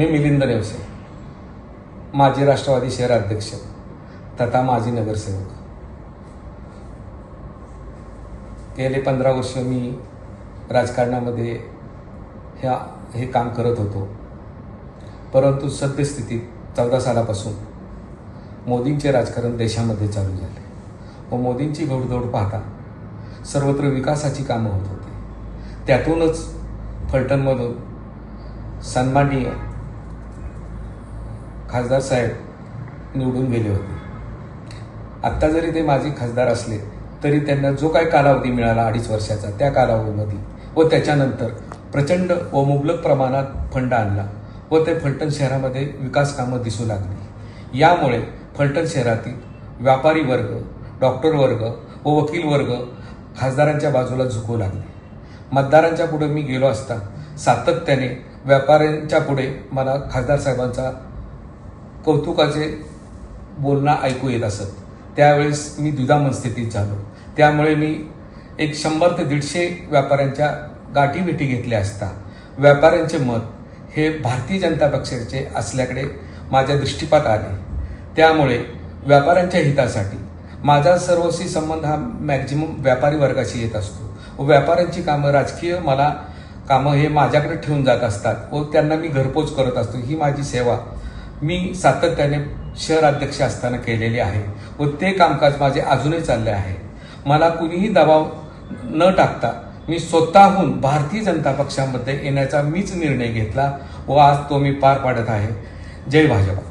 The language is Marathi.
मी मिलिंद नेवसे माजी राष्ट्रवादी शहर अध्यक्ष तथा माजी नगरसेवक. गेले पंधरा वर्ष मी राजकारणामध्ये ह्या हे काम करत होतो. परंतु सद्यस्थितीत चौदा सालापासून मोदींचे राजकारण देशामध्ये चालू झाले. व मोदींची घोडदौड पाहता सर्वत्र विकासाची कामं होत होती. त्यातूनच फलटणमधून सन्माननीय खासदार साहेब निवडून गेले होते. आत्ता जरी ते माजी खासदार असले तरी त्यांना जो काही कालावधी मिळाला अडीच वर्षाचा त्या कालावधीमध्ये व त्याच्यानंतर प्रचंड व मुबलक प्रमाणात फंड आणला व ते फलटण शहरामध्ये विकास कामं दिसू लागली. यामुळे फलटण शहरातील व्यापारी वर्ग डॉक्टर वर्ग व वकील वर्ग खासदारांच्या बाजूला झुकू लागले. मतदारांच्या पुढे मी गेलो असता सातत्याने व्यापाऱ्यांच्या पुढे मला खासदार साहेबांचा कौतुकाचे बोलणं ऐकू येत असत. त्यावेळेस मी दुधामन स्थितीत झालो. त्यामुळे मी एक शंभर ते दीडशे व्यापाऱ्यांच्या गाठीभेटी घेतल्या असता. व्यापाऱ्यांचे मत हे भारतीय जनता पक्षाचे असल्याकडे माझ्या दृष्टीपात आले. त्यामुळे व्यापाऱ्यांच्या हितासाठी माझा सर्वस्वी संबंध हा मॅक्झिमम व्यापारी वर्गाशी येत असतो. व व्यापाऱ्यांची कामं राजकीय मला कामं हे माझ्याकडे ठेवून जात असतात व त्यांना मी घरपोच करत असतो. ही माझी सेवा मी सातत्याने शहर अध्यक्ष असताना केलेली आहे व ते कामकाज माझे अजूनही चालले आहे. मला कुणीही दबाव न टाकता मी स्वतःहून भारतीय जनता पक्षामध्ये येण्याचा मीच निर्णय घेतला व आज तो मी पार पाडत आहे. जय भाजपा.